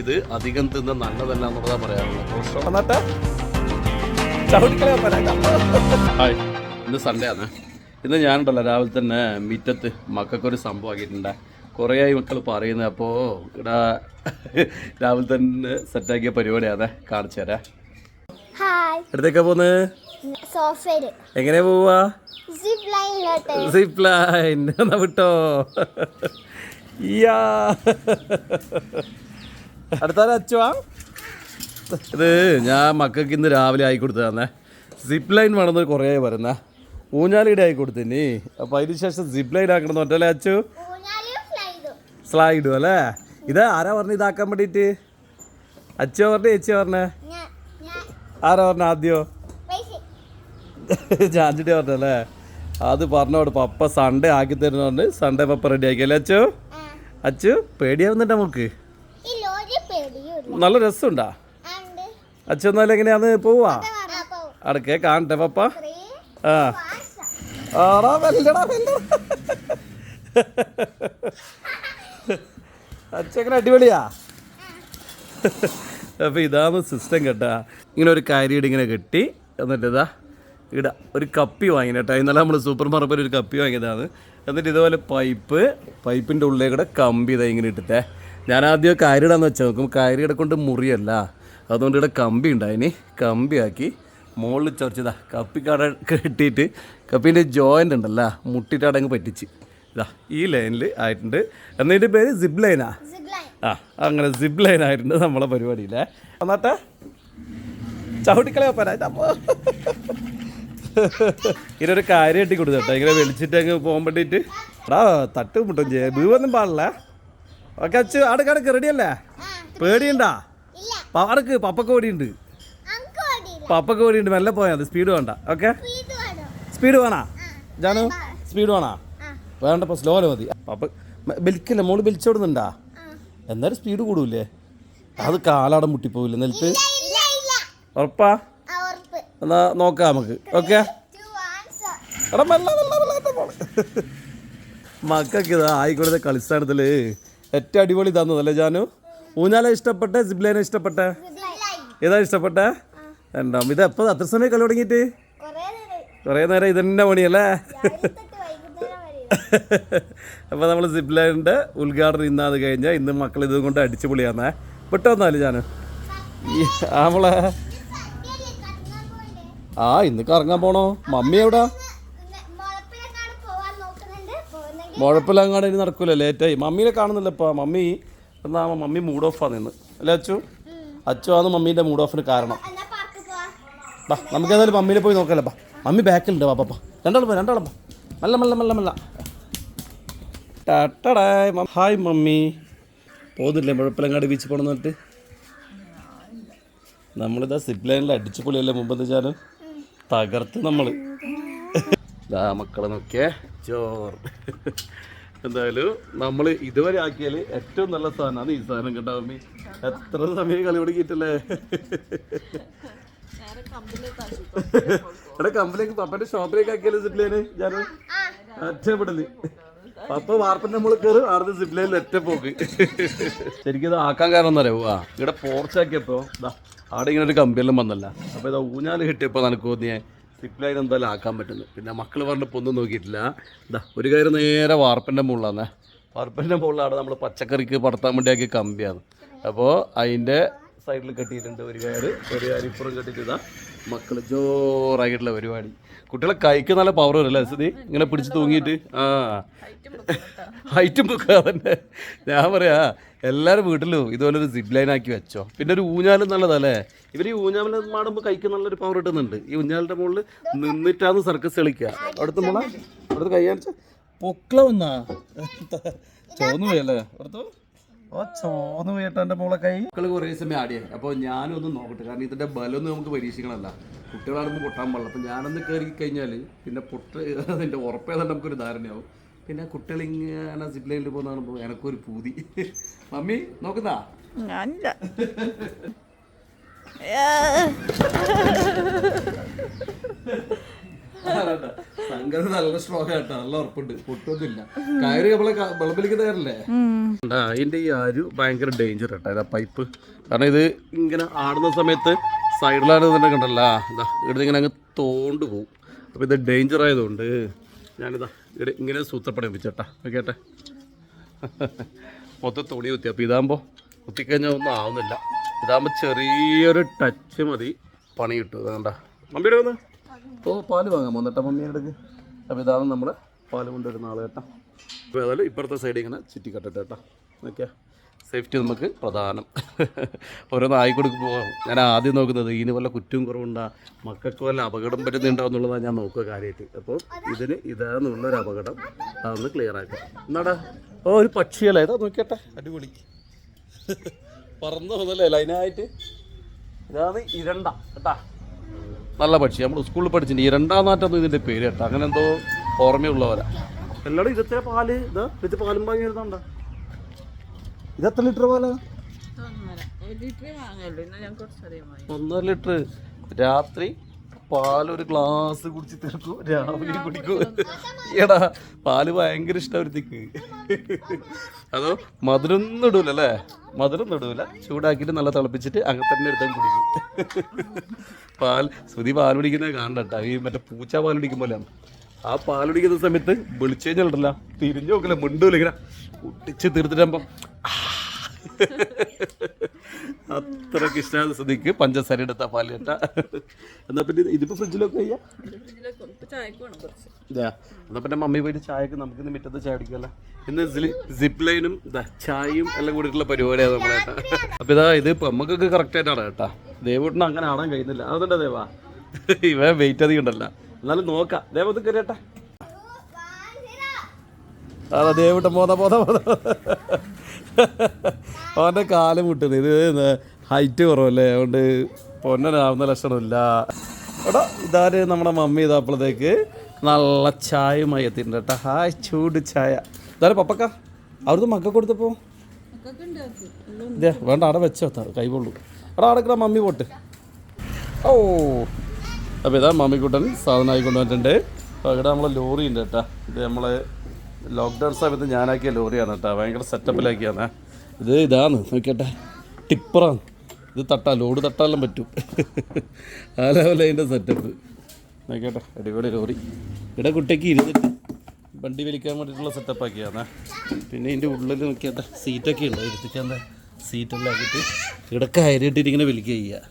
ഇത് അധികം തിന്ന നല്ലതല്ല എന്നുള്ളതാ പറയാനുള്ളത്. കൊളസ്ട്രോൾ എന്നിട്ട് ചവിട്ടിക്കളയാൻ പറയാം ഹായ് ഇന്ന് സൺഡേ ആണ്. ഇന്ന് ഞാനുണ്ടല്ലോ രാവിലെ തന്നെ മിറ്റത്ത് മക്കൾക്കൊരു സംഭവം ആക്കിയിട്ടുണ്ട്. കുറേ ആയി മക്കൾ പറയുന്നത് അപ്പോൾ ഇവിടെ രാവിലെ തന്നെ സെറ്റാക്കിയ പരിപാടിയാണ് കാണിച്ചു തരാം. എടുത്തേക്കാ പോന്ന് എങ്ങനെ പോവാ? സിപ്പ് ലൈനിലോട്ട് സിപ്പ് ലൈൻ വിട്ടോ? യാ. അടുത്താര അച്ചുവാ? ഇത് ഞാൻ മക്കൾക്ക് ഇന്ന് രാവിലെ ആയി കൊടുത്തതാന്നേ. സിപ്പ് ലൈൻ വേണമെന്ന് കുറേ പറയുന്ന. ഊഞ്ഞാലിയുടെ ആയി കൊടുത്തിനി. അപ്പോൾ അതിന് ശേഷം സിപ്പ് ലൈൻ ആക്കണം പറഞ്ഞല്ലേ അച്ചു? സ്ലൈഡു സ്ലൈഡും സ്ലൈഡും അല്ലേ? ഇത് ആരാ പറഞ്ഞ ഇതാക്കാൻ വേണ്ടിയിട്ട്? അച്ഛ പറഞ്ഞ ചേച്ചി പറഞ്ഞേ? ഞാൻ ഞാൻ ആരാ പറഞ്ഞ ആദ്യോ? ചാഞ്ചിട്ടി പറഞ്ഞല്ലേ അത് പറഞ്ഞോട് പപ്പ സൺഡേ ആക്കി തരുന്നോണ്ട് സൺഡേ പപ്പ റെഡി ആക്കിയല്ലേ അച്ചു? അച്ചു പേടിയാവുന്നുണ്ട് നമുക്ക് നല്ല രസമുണ്ടാ? എന്നാലും എങ്ങനെയാന്ന് പോവാ? അടക്കെ കാണട്ടെ പപ്പ. ആ. ആടാ വെല്ലടാ വെല്ലടാ. അച്ഛങ്ങനെ അടിപൊളിയാ? അപ്പോൾ ഇതാണ് സിസ്റ്റം കേട്ടാ. ഇങ്ങനെ ഒരു കാര്യയുടെ ഇങ്ങനെ കെട്ടി എന്നിട്ട് ഇതാ ഇട ഒരു കപ്പി വാങ്ങി കേട്ടോ. ഇന്നലെ നമ്മൾ സൂപ്പർ മാർക്കറ്റിൽ ഒരു കപ്പി വാങ്ങിയതാണ്. എന്നിട്ട് ഇതുപോലെ പൈപ്പ് പൈപ്പിന്റെ ഉള്ളിൽ കൂടെ കമ്പി ഇതാ ഇങ്ങനെ ഇട്ടിട്ടേ. ഞാൻ ആദ്യം കാര്യടാന്ന് വെച്ചാൽ നോക്കും. കാര്യയുടെ കൊണ്ട് മുറിയല്ല. അതുകൊണ്ട് ഇവിടെ കമ്പി ഉണ്ടായിനി. കമ്പിയാക്കി മുകളിൽ ചൊറിച്ചതാ. കട കെട്ടിയിട്ട് കപ്പീന്റെ ജോയിന്റ് ഉണ്ടല്ലോ മുട്ടിട്ട് അടങ്ങ് പറ്റിച്ച്. ഇതാ ഈ ലൈനിൽ ആയിട്ടുണ്ട്. എന്നതിന്റെ പേര്? സിബ് ലൈനാ ആ? അങ്ങനെ സിബ് ലൈൻ ആയിട്ടുണ്ട് നമ്മളെ പരിപാടിയില്ലേ എന്നാട്ട ചവിട്ടിക്കളെ പരാജപ്പോ ഇങ്ങനെ ഒരു കാര്യം കെട്ടി കൊടുത്തു കേട്ടോ. ഇങ്ങനെ വലിച്ചിട്ട് അങ്ങ് പോകാൻ വേണ്ടിയിട്ട് എടാ തട്ട് മുട്ടും ചെയ്യ. വീവൊന്നും പാടില്ല. ഓക്കെ അച്ഛ അടക്ക് അടക്ക് റെഡിയല്ലേ പേടിയുണ്ടാ? അടക്ക് പപ്പക്ക് ഓടിയുണ്ട്. പപ്പക്ക് ഓടിയുണ്ട്. മെല്ലെ പോയാൽ സ്പീഡ് വേണ്ട. ഓക്കെ? സ്പീഡ് വേണം. ജാനു സ്പീഡ് വേണോ? വേണ്ടപ്പോൾ സ്ലോല മതി. പപ്പ ബെലിക്കല്ലേ മോൾ ബലിച്ചോടുന്നുണ്ടാ എന്നാലും സ്പീഡ് കൂടൂലേ അത് കാലാടം മുട്ടിപ്പോവില്ല നിലത്ത്? ഉറപ്പാ? എന്നാ നോക്കാം നമുക്ക്. ഓക്കെ. മക്കൾക്ക് ഇതാ ആയിക്കോട്ടെ കളിസ്ഥാനത്തിൽ ഏറ്റവും അടിപൊളി തന്നതല്ലേ ജാനു? ഊഞ്ഞാല ഇഷ്ടപ്പെട്ടെ? സിബ്ലേനെ ഇഷ്ടപ്പെട്ടെ? ഏതാ ഇഷ്ടപ്പെട്ടെ? രണ്ടാം. ഇത് എപ്പോൾ അത്ര സമയം കളി തുടങ്ങിയിട്ട്? കുറേ നേരം ഇതന്നെ പണിയല്ലേ? അപ്പോൾ നമ്മൾ സിബ്ലൈന്റെ ഉദ്ഘാടനം ഇന്നാത് കഴിഞ്ഞാൽ ഇന്ന് മക്കൾ ഇതും കൊണ്ട് അടിച്ചു പൊളിയാന്നേ. വിട്ടോന്നാൽ ഞാൻ ആ മോളെ ആ ഇന്ന് കറങ്ങാൻ പോണോ? മമ്മി എവിടാ? മുഴപ്പിലങ്ങാട് ഇനി നടക്കൂല ലേറ്റായി മമ്മീനെ കാണുന്നില്ല ഇപ്പോൾ മമ്മി എന്നാ മമ്മി മൂഡ് ഓഫാ നിന്ന്. അല്ലേ അച്ചു? അച്ചു ആണ് മമ്മീന്റെ മൂഡ് ഓഫിന് കാരണം. എന്നാ ബാ നമുക്ക് എന്തായാലും മമ്മീനെ പോയി നോക്കല്ലേ ബാ. മമ്മി ബാക്കിലുണ്ട് പാപ്പ രണ്ടാളും പോ രണ്ടാളും പോ. മല്ല മല്ല മല്ല മെല്ലെ. ടട്ടടായ് ഹായ് മമ്മി. പോകുന്നില്ലേ മുഴപ്പിലങ്ങാട് ബീച്ച് പോകണം എന്നിട്ട് നമ്മളിതാ സിപ്പ് ലൈനിൽ അടിച്ചു പൊളിയല്ലേ മുമ്പെന്ന് വെച്ചാൽ തകർത്ത് നമ്മൾ ഇതാ മക്കളെ നോക്കിയേ. ചോറ്. എന്തായാലും നമ്മൾ ഇതുവരെ ആക്കിയാൽ ഏറ്റവും നല്ല സാധനമാണ് ഈ സാധനം കേട്ടോ എത്ര സമയം കളി പിടിക്കിട്ടല്ലേ എടാ കമ്പനിക്ക് പപ്പന്റെ ഷോപ്പിലേക്ക് ആക്കിയാലും സിപ്ലൈന് ഞാൻ ഒറ്റപ്പെടുന്നു പപ്പ വാർപ്പന്റെ നമ്മൾ കയറി ആടുന്ന് സിപ്ലൈനിൽ ഒറ്റ പോക്ക്. ശരിക്കും ഇത് ആക്കാൻ കാരണം എന്താ അറിയോ ആ ഇവിടെ പോർച്ചാക്കിയപ്പോ അവിടെ ഇങ്ങനെ ഒരു കമ്പിയെല്ലാം വന്നല്ല. അപ്പൊ ഇതാ ഊഞ്ഞാൽ കിട്ടിയപ്പോ നനക്ക് തോന്നിയേ. സിപ്ലൈൻ എന്തായാലും ആക്കാൻ പറ്റുന്നു. പിന്നെ മക്കൾ പറഞ്ഞപ്പോൾ ഒന്നും നോക്കിയിട്ടില്ല. ഇതാ ഒരു കയറി നേരെ വാർപ്പിന്റെ മുകളിലാണ് വാർപ്പിന്റെ മുകളിലാണ് നമ്മൾ പച്ചക്കറിക്ക് പടത്താൻ വേണ്ടിയാക്കിയ കമ്പിയാണ് അപ്പോൾ അതിന്റെ സൈഡിൽ കെട്ടിയിട്ടുണ്ട് ഒരു കയറ്. ഒരു കയറ് ഇപ്പുറം കെട്ടിയിട്ട് ഇതാ. മക്കൾ ജോറായിട്ടുള്ള പരിപാടി. കുട്ടികളെ കൈക്ക് നല്ല പവർ വരല്ലേ സതി ഇങ്ങനെ പിടിച്ച് തൂങ്ങിയിട്ട്. ആ. ഹൈറ്റും ബുക്ക് തന്നെ. ഞാൻ പറയാ എല്ലാവരും വീട്ടിലും ഇതുപോലെ ഒരു സിഡ് ലൈൻ ആക്കി വെച്ചോ. പിന്നെ ഒരു ഊഞ്ഞാലും നല്ലതല്ലേ? ഇവർ ഈ ഊഞ്ഞാലിൽ മാടുമ്പോൾ കൈക്ക് നല്ലൊരു പവർ കിട്ടുന്നുണ്ട്. ഈ ഊഞ്ഞാലിന്റെ മുകളിൽ നിന്നിട്ടാന്ന് സർക്കസ് കളിക്കുക അവിടുത്തെ മോളെ അവിടുത്തെ കൈ കാണിച്ചാൽ പൊക്കള വന്നാ ചോന്നു അവിടുത്തെ ഓ ചോന്ന് മോളെ കൈ. കുറേ സമയം ആടിയേ. അപ്പോൾ ഞാനൊന്ന് നോക്കട്ടെ. കാരണം ഇതിന്റെ ബലമൊന്നും നമുക്ക് പരീക്ഷിക്കണമല്ല. കുട്ടികളാണെന്ന് പൊട്ടാൻ പാടില്ല. അപ്പൊ ഞാനൊന്ന് കയറി കഴിഞ്ഞാൽ പിന്നെ പൊട്ട് അതിന്റെ ഉറപ്പേതാണ്ട് നമുക്കൊരു ധാരണയാവും. പിന്നെ കുട്ടികൾ ഇങ്ങനെ സിപ്പ് ലൈനിൽ പോകുന്ന കാണുമ്പോൾ എനക്കൊരു പൂതി. മമ്മി നോക്കുന്നതാ ഞാനില്ല. സംഗതി നല്ല സ്ട്രോങ് ആട്ടോ നല്ല ഉറപ്പുണ്ട്. പൊട്ടൊന്നുമില്ല കയറി നമ്മളെ വിളമ്പിലിക്കുന്ന കയറല്ലേ? അതിന്റെ ഈ ആര് ഭയങ്കര ഡേഞ്ചർ കേട്ടോ ഇതാ പൈപ്പ് കാരണം ഇത് ഇങ്ങനെ ആടുന്ന സമയത്ത് സൈഡിലാണ് തന്നെ കണ്ടല്ലോ. ഇതാ ഇവിടെ ഇങ്ങനെ അങ്ങ് തോണ്ട് പോകും അപ്പോൾ ഇത് ഡേഞ്ചർ ആയതുകൊണ്ട് ഞാനിതാ ഇവിടെ ഇങ്ങനെ സൂത്രപ്പണി വെച്ചേട്ടാ ഓക്കേട്ടെ മൊത്തം തുണി കുത്തി. അപ്പോൾ ഇതാകുമ്പോൾ കുത്തിക്കഴിഞ്ഞാൽ ഒന്നും ആവുന്നില്ല. ഇതാകുമ്പോൾ ചെറിയൊരു ടച്ച് മതി. പണി കിട്ടും. അതുകൊണ്ടാ മമ്മിയുടെ വന്ന് ഓ പാൽ വാങ്ങാൻ പോന്നിട്ടാ മമ്മിയുടെ അടുക്ക്. അപ്പോൾ ഇതാണ് നമ്മൾ പാൽ കൊണ്ടുവരുന്ന ആൾ കേട്ടോ. അപ്പോൾ ഏതായാലും ഇപ്പുറത്തെ സൈഡ് ഇങ്ങനെ ചുറ്റി കെട്ടട്ടെ കേട്ടോ. ഓക്കെ സേഫ്റ്റി നമുക്ക് പ്രധാനം. ഓരോ നായിക്കൊടുക്ക് പോകാം ഞാൻ ആദ്യം നോക്കുന്നത് ഇതിന് വല്ല കുറ്റവും കുറവുണ്ടാ? മക്കൾക്ക് വല്ല അപകടം പറ്റുന്നുണ്ടോ എന്നുള്ളതാണ് ഞാൻ നോക്കുക കാര്യമായിട്ട്. അപ്പോൾ ഇതിന് ഇതാന്നുള്ളൊരു അപകടം അതൊന്ന് ക്ലിയർ ആക്കാം. എന്നാടാ? ഓ ഒരു പക്ഷിയല്ലേ? ഇതാ നോക്കിയട്ടെ. അടിപൊളി. പറന്നു പോകുന്നല്ലേ ലൈനായിട്ട് ഇതാണ് ഇരണ്ട. കേട്ടാ? നല്ല പക്ഷി. നമ്മൾ സ്കൂളിൽ പഠിച്ചിട്ടുണ്ട്. ഇരണ്ടാന്നാറ്റൊന്നും ഇതിന്റെ പേര് കേട്ടോ അങ്ങനെ എന്തോ ഓർമ്മയുള്ളവരാ. എല്ലാവരും ഇതത്തെ പാൽ? ഇതാ ഇത് പാലും വാങ്ങി ഇത് എത്ര ലിറ്റർ പാലാ? ഒന്നര ലിറ്റർ രാത്രി പാലൊരു ഗ്ലാസ് കുടിച്ച് തീർക്കും രാവിലെ കുടിക്കും. എടാ പാൽ ഭയങ്കര ഇഷ്ടം ഒരുത്തിക്ക് അതോ മധുരൊന്നും ഇടൂല അല്ലേ? മധുരം ഇടൂല. ചൂടാക്കിയിട്ട് നല്ല തിളപ്പിച്ചിട്ട് അങ്ങനെ തന്നെ എടുത്താൽ കുടിക്കും. പാൽ ശ്രുതി പാൽ പിടിക്കുന്നത് കാണണ്ട ഈ മറ്റേ പൂച്ച പാൽ പിടിക്കും പോലെയാണ് ആ പാൽ പിടിക്കുന്ന സമയത്ത് വിളിച്ചു കഴിഞ്ഞാൽ തിരിഞ്ഞു നോക്കില്ല മിണ്ടൂല ഇങ്ങനെ. കുട്ടിച്ച് തീർത്തിട്ടാകുമ്പം അത്രയ്ക്ക് ഇഷ്ടമാണ്. ശ്രദ്ധിക്ക് പഞ്ചസാര എടുത്ത കേട്ട. എന്നാ പിന്നെ ഇതിപ്പോ ഫ്രിഡ്ജിലൊക്കെ എന്നാ പിന്നെ മമ്മി പോയിട്ട് ചായക്ക് നമുക്ക് ഇന്ന് മുറ്റത്ത് ചായ അടിക്കല്ല ഇന്ന് സിപ്പ് ലൈനും ചായയും എല്ലാം കൂടിയിട്ടുള്ള പരിപാടിയാണ് നമ്മളേട്ടാ അപ്പൊ ഇതാ ഇത് നമുക്കൊക്കെ കറക്റ്റ് ആയിട്ടാണ് കേട്ടാ. ദേവൂട്ടിന് അങ്ങനെ ആടാൻ കഴിയുന്നില്ല. അതുകൊണ്ടാ ദേവാ? ഇവ വെയിറ്റ് അധികം ഉണ്ടല്ല. എന്നാലും നോക്കാം. ദേവത്തിൽ കയറിയട്ടെ അതാ ദേവട്ടം പോതാ പോതാ പോന്ന. അവന്റെ കാൽ മുട്ടുന്നു. ഇത് ഹൈറ്റ് കുറവല്ലേ? അതുകൊണ്ട് പൊന്നനാവുന്ന ലക്ഷണമില്ല. എടാ ഇതാര് നമ്മുടെ മമ്മി ഇതാപ്പോഴത്തേക്ക് നല്ല ചായയുമായി എത്തിയിട്ടുണ്ട് കേട്ടോ. ഹായ് ചൂട് ചായ. ഇതാരെ പപ്പക്ക? അവിടുന്ന് മക്ക കൊടുത്തപ്പോ? വേണ്ട അവിടെ വെച്ചോ ത- കൈ കൊള്ളു എടാ അവിടെ മമ്മി പോട്ട്. ഓ. അപ്പോൾ ഇതാ മമ്മിക്കുട്ടൻ സാധനമായി കൊണ്ടുവന്നിട്ടുണ്ട്. അപ്പോൾ ഇവിടെ നമ്മളെ ലോറി ഉണ്ട് കേട്ടോ. ഇത് നമ്മളെ ലോക്ക്ഡൗൺ സമയത്ത് ഞാനാക്കിയ ലോറിയാണ് കേട്ടോ. ഭയങ്കര സെറ്റപ്പിലാക്കിയാണ് ഇത് ഇതാണ് നോക്കട്ടെ ടിപ്പറാണ്. ഇത് തട്ടാ ലോഡ് തട്ടാലും പറ്റും. ആ ലെവലിൽ അതിന്റെ സെറ്റപ്പ് നോക്കട്ടെ അടിപൊളി ലോറി. ഇവിടെ കുട്ടിക്ക് ഇരുന്നിട്ട് വണ്ടി വലിക്കാൻ വേണ്ടിയിട്ടുള്ള സെറ്റപ്പ് ആക്കിയാണ്. പിന്നെ ഇതിന്റെ ഉള്ളിൽ നോക്കിയാൽ സീറ്റൊക്കെ ഉണ്ട്. ഇരുത്തിക്കാൻ സീറ്റെല്ലാം ആക്കിയിട്ട് ഇവിടെ കയറിയിട്ടിട്ട് ഇങ്ങനെ വലിക്കുക ചെയ്യുക.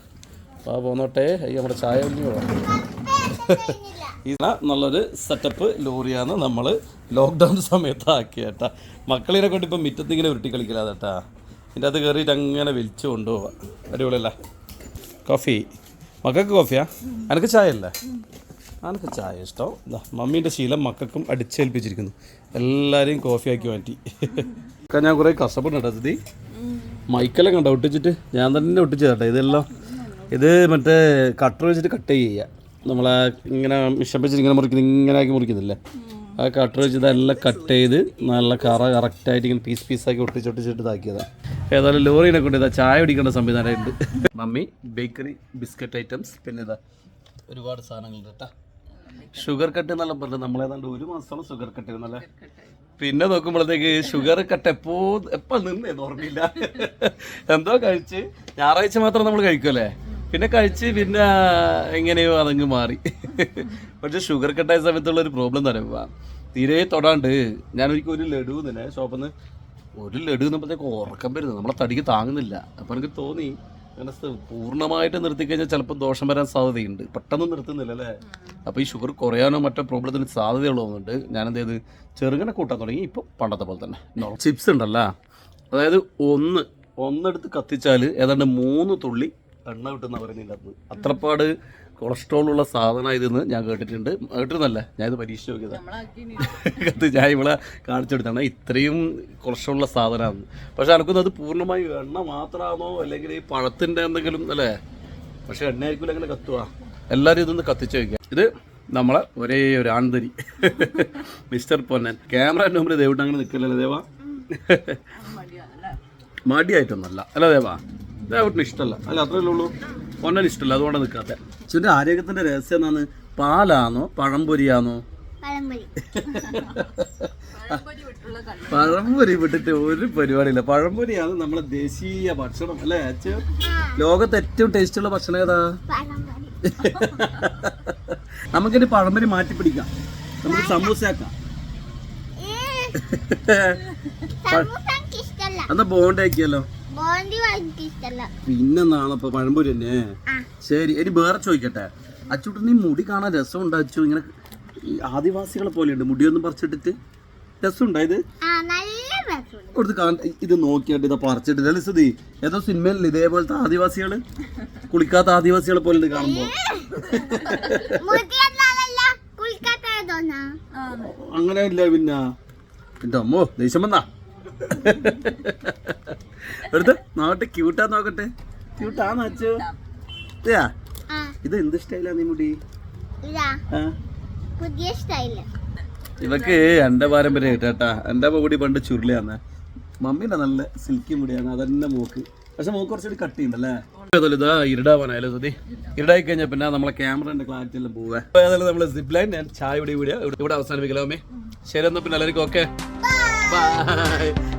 അപ്പോൾ ആ പോന്നോട്ടെ അയ്യോ നമ്മുടെ ചായ ഒന്നും ഇത് നല്ലൊരു സെറ്റപ്പ് ലോറിയാണ് നമ്മൾ ലോക്ക്ഡൗൺ സമയത്താക്കി ഏട്ടാ മക്കളിനെ കൊണ്ട് ഇപ്പം മുറ്റത്തിങ്ങനെ ഉരുട്ടി കളിക്കലാ കേട്ടാ. ഇതിന്റെ അത് കയറിയിട്ട് അങ്ങനെ വലിച്ചു കൊണ്ടുപോവാം. അടിപൊളിയല്ല? കോഫി. മക്കൾക്ക് കോഫിയാ? എനിക്ക് ചായ അല്ലേ എനിക്ക് ചായ ഇഷ്ടം. മമ്മീന്റെ ശീലം മക്കൾക്കും അടിച്ചേൽപ്പിച്ചിരിക്കുന്നു. എല്ലാവരെയും കോഫി ആക്കി മാറ്റി ഞാൻ കുറേ കഷ്ടപ്പെട്ടുണ്ട് സ്ഥിതി മൈക്കെല്ലാം കണ്ട ഒട്ടിച്ചിട്ട്? ഞാൻ തന്നെ ഒട്ടിച്ചു കേട്ടോ ഇതെല്ലാം. ഇത് മറ്റേ കട്ടർ വെച്ചിട്ട് കട്ട് ചെയ്യുക. നമ്മളെ ഇങ്ങനെ മിഷൻ വെച്ചിട്ട് ഇങ്ങനെ മുറിക്കുന്നത് ഇങ്ങനെ ആക്കി മുറിക്കുന്നില്ലേ ആ കട്ടർ വെച്ച് ഇതെല്ലാം കട്ട് ചെയ്ത് നല്ല കറ കറക്റ്റായിട്ട് ഇങ്ങനെ പീസ് പീസാക്കി ഒട്ടിച്ചൊട്ടിച്ചിട്ട് ഇതാക്കിയതാണ് ഏതായാലും ലോറിനെ കൊണ്ട് ഇതാ ചായ പിടിക്കേണ്ട സംവിധാനമുണ്ട്. മമ്മി ബേക്കറി ബിസ്ക്കറ്റ് ഐറ്റംസ് പിന്നെ ഇതാ ഒരുപാട് സാധനങ്ങളുണ്ട് കേട്ടോ ഷുഗർ കട്ട് എന്നെല്ലാം പറഞ്ഞു നമ്മളേതാണ്ട് ഒരു മാസത്തോളം ഷുഗർ കട്ട് ഇരുന്നല്ലേ പിന്നെ നോക്കുമ്പോഴത്തേക്ക് ഷുഗർ കട്ട് എപ്പോ എപ്പോൾ നിന്നേന്ന് ഓർമ്മയില്ല. എന്തോ കഴിച്ച്. ഞായറാഴ്ച മാത്രം നമ്മൾ കഴിക്കുമല്ലേ പിന്നെ കഴിച്ച് പിന്നെ എങ്ങനെയോ അതങ്ങ് മാറി. പക്ഷെ ഷുഗർ കട്ടായ സമയത്തുള്ള ഒരു പ്രോബ്ലം തരാ തീരെ തൊടാണ്ട് ഞാൻ ഒരിക്കലും ഒരു ലഡു തന്നെ ഷോപ്പിൽ നിന്ന് ഒരു ലഡു എന്നപ്പോഴത്തേക്ക് ഉറക്കം വരുന്നത് നമ്മളെ തടിക്ക് താങ്ങുന്നില്ല. അപ്പം എനിക്ക് തോന്നി അങ്ങനെ പൂർണമായിട്ട് പൂർണമായിട്ട് നിർത്തിക്കഴിഞ്ഞാൽ ചിലപ്പോൾ ദോഷം വരാൻ സാധ്യതയുണ്ട്. പെട്ടെന്ന് നിർത്തുന്നില്ല അല്ലേ? അപ്പോൾ ഈ ഷുഗർ കുറയാനോ മറ്റോ പ്രോബ്ലത്തിന് സാധ്യതയുള്ളതുകൊണ്ട് ഞാൻ എന്ത് ചെയ്ത് ചെറുങ്ങനെ കൂട്ടാൻ തുടങ്ങി. ഇപ്പോൾ പണ്ടത്തെ പോലെ തന്നെ. ചിപ്സ് ഉണ്ടല്ലോ. അതായത് ഒന്ന് ഒന്നെടുത്ത് കത്തിച്ചാൽ ഏതാണ്ട് മൂന്ന് തുള്ളി എണ്ണ കിട്ടുന്ന പറയുന്നില്ല അത്രപ്പാട് കൊളസ്ട്രോൾ ഉള്ള സാധനം ഇതെന്ന് ഞാൻ കേട്ടിട്ടുണ്ട്. കേട്ടിരുന്നല്ല? ഞാൻ ഇത് പരീക്ഷിച്ച് നോക്കിയതാണ് ഞാൻ ഇവിടെ കാണിച്ചെടുത്താണ്. ഇത്രയും കൊളസ്ട്രോൾ ഉള്ള സാധനമാണ്. പക്ഷെ എനിക്കൊന്നും അത് പൂർണമായി എണ്ണ മാത്രമാണോ അല്ലെങ്കിൽ ഈ പഴത്തിന്റെ എന്തെങ്കിലും അല്ലേ? പക്ഷെ എണ്ണ ആയിരിക്കില്ല അങ്ങനെ കത്തുക എല്ലാവരും ഇതൊന്ന് കത്തിച്ച് വയ്ക്കുക ഇത് നമ്മളെ ഒരേ ഒരു ആൺതരി. മിസ്റ്റർ പൊന്നൻ. ക്യാമറ മുമ്പിൽ ദേവിട്ട് അങ്ങനെ നിൽക്കില്ലല്ലോ ദേവാ. മടിയായിട്ടൊന്നല്ല അല്ല ദേവാ. ദേവട്ടിന് ഇഷ്ടമല്ല. അല്ല അത്രയല്ലേ ഉള്ളൂ. പൊന്നൻ ഇഷ്ടമല്ല. അതുകൊണ്ടാണ് നിൽക്കാത്ത ചിന്റെ ആരോഗ്യത്തിന്റെ രഹസ്യം എന്നാണ് പാലാണോ പഴംപൊരിയാണോ പഴംപൊരി. വിട്ടിട്ട് ഒരു പരിപാടിയില്ല. പഴംപൊരിയാണ് നമ്മളെ ദേശീയ ഭക്ഷണം അല്ലേ അച്ഛ? ലോകത്ത് ഏറ്റവും ടേസ്റ്റ് ഉള്ള ഭക്ഷണം ഏതാ? നമുക്കിനി പഴംപൊരി മാറ്റി പിടിക്കാം. നമുക്ക് സമൂസയാക്കാം എന്നാ ബോണ്ടാക്കിയല്ലോ പിന്നെ നാളെ പഴംപൊരി തന്നെ ശരി ഇനി വേറെ ചോദിക്കട്ടെ. അച്ചൂട്ടൻ നീ മുടി കാണാൻ രസമുണ്ട്? അച്ചു ഇങ്ങനെ ആദിവാസികളെ പോലെയുണ്ട്. മുടിയൊന്നും പറിച്ചിട്ടിട്ട് രസമുണ്ടോ ഇത്? കൊടുത്ത് ഇത് നോക്കിയിട്ട് ഇതാ പറിച്ചിട്ട് ലിസതി ഏതോ സിനിമയിലില്ല ഇതേപോലത്തെ ആദിവാസികൾ? കുളിക്കാത്ത ആദിവാസികളെ പോലെ കാണുമ്പോ. അങ്ങനെ ഇല്ല പിന്നെ. എന്റെ അമ്മോ ദേഷ്യം വന്നാ. എടുത്ത് ക്യൂട്ടാ നോക്കട്ടെ. ക്യൂട്ടാന്ന് വെച്ചു. ഇതാ. എന്ത് സ്റ്റൈലാ നീ മുടി? പുതിയ സ്റ്റൈൽ ഇവക്ക് എന്റെ പാരമ്പര്യം കേട്ടാ എന്റെ മുടി പണ്ട് ചുരുളിയാന്ന്. മമ്മിയുടെ നല്ല സിൽക്കി മുടിയാണ്. അതന്നെ മൂക്ക്. പക്ഷെ മൂക്ക് കുറച്ചുകൂടി കട്ട് ഏതായാലും ഇതാ ഇരുടാവാനായാലും സുതി ഇരുടായി കഴിഞ്ഞാൽ പിന്നെ നമ്മളെ ക്യാമറന്റെ ക്ലാരിറ്റി എല്ലാം പോവേ. ഏതായാലും നമ്മൾ സിപ്ലൈൻ ഞാൻ ചായ ഇവിടെ ഇവിടെ ഇവിടെ അവസാനിപ്പിക്കലോ അമ്മേ ശരി എന്നാ പിന്നെ എല്ലാവർക്കും ഓക്കെ ബൈ